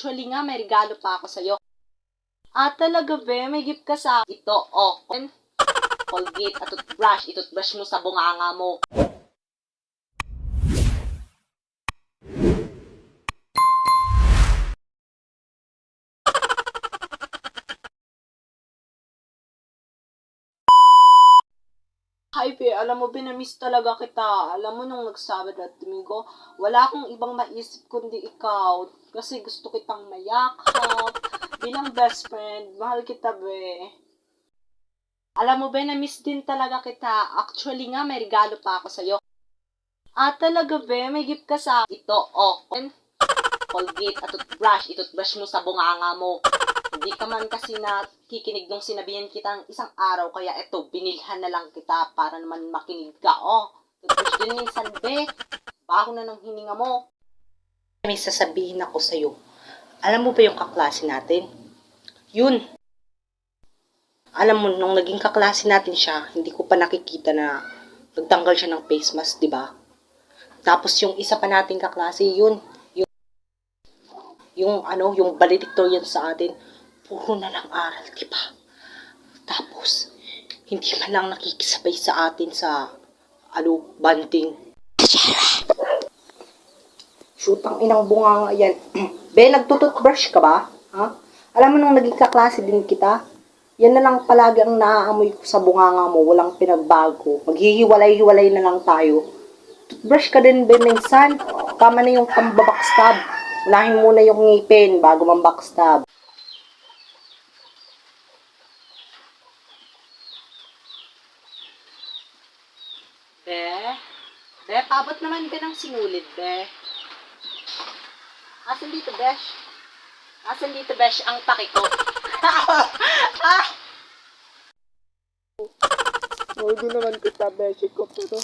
Actually nga, may regalo pa ako sa'yo. Ah, talaga, be? May gift ka sa Ito, oh. Colgate at toothbrush. Itoothbrush mo sa bunganga mo. Hi, Be. Alam mo, binamiss talaga kita. Alam mo, nung nagsabad at Domingo, wala akong ibang maisip kundi ikaw. Kasi gusto kitang mayakap. Bilang best friend, mahal kita, Be. Alam mo, Be, na-miss din talaga kita. Actually nga, may regalo pa ako sa'yo. Ah, talaga, Be? May gift ka sa... Ito, oh. Colgate at toothbrush. Itoothbrush mo sa bunganga mo. Hindi ka man kasi nakikinig nung sinabihan kitang isang araw, kaya eto, binilhan na lang kita para naman makinig ka. Oh, toothbrush din minsan, be. Baho na ng hininga mo. May sasabihin ako sa'yo. Alam mo ba yung kaklase natin? Yun. Alam mo, nung naging kaklase natin siya, hindi ko pa nakikita na nagtanggal siya ng face mask, di ba? Tapos yung isa pa nating kaklase, yun. Yung ano, yung valedictorian sa atin, puro na lang aral, di ba? Tapos, hindi man lang nakikisabay sa atin sa, ano, banding. Shoot, ang inang bunga nga yan. Be, nagtututbrush ka ba? Ha? Alam mo nung naging kaklase din kita, yan na lang palagi ang naaamoy ko sa bunganga mo, walang pinagbago. Maghihiwalay-hiwalay na lang tayo. Toothbrush ka din, be, minsan. Tama na yung pambabackstab. Unahin muna yung ngipin bago mambackstab. Be? Be, pabot naman ka ng sinulid, Be. Asan dito, Besh? Asan dito, Besh, ang paki ko? ah! Huwag naman kita, beshi ko, pero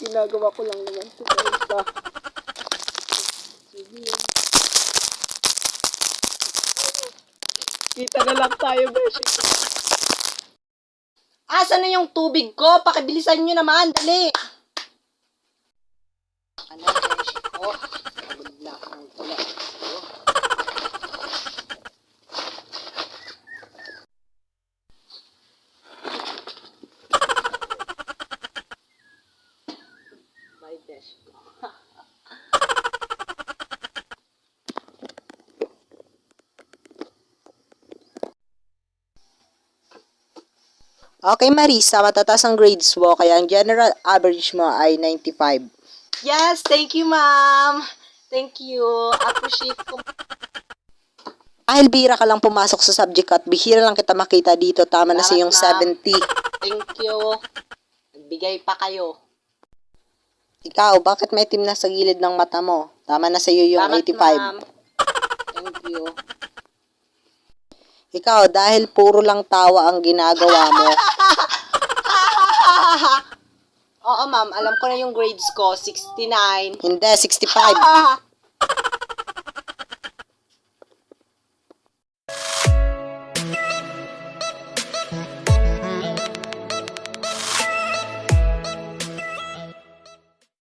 ginagawa ko lang naman ito isa. Sige. Kita na lang tayo, beshi ko. Asan na yung tubig ko? Pakibilisan nyo naman, dali! Ano, Besh? Oh, pagod na ang tula. My Besh ko. Okay, Marisa, matataas ang grades mo, kaya ang general average mo ay 95. Yes, thank you, ma'am. Thank you. Appreciate ko. Dahil bira ka lang pumasok sa subject at bihira lang kita makita dito, tama na sa Salamat, 70. Thank you. Nagbigay pa kayo. Ikaw, bakit may team na sa gilid ng mata mo? Tama na sa iyo yung Salamat, 85. ma'am. Thank you. Ikaw, dahil puro lang tawa ang ginagawa mo, Oo, ma'am. Alam ko na yung grades ko. 69. hindi, 65.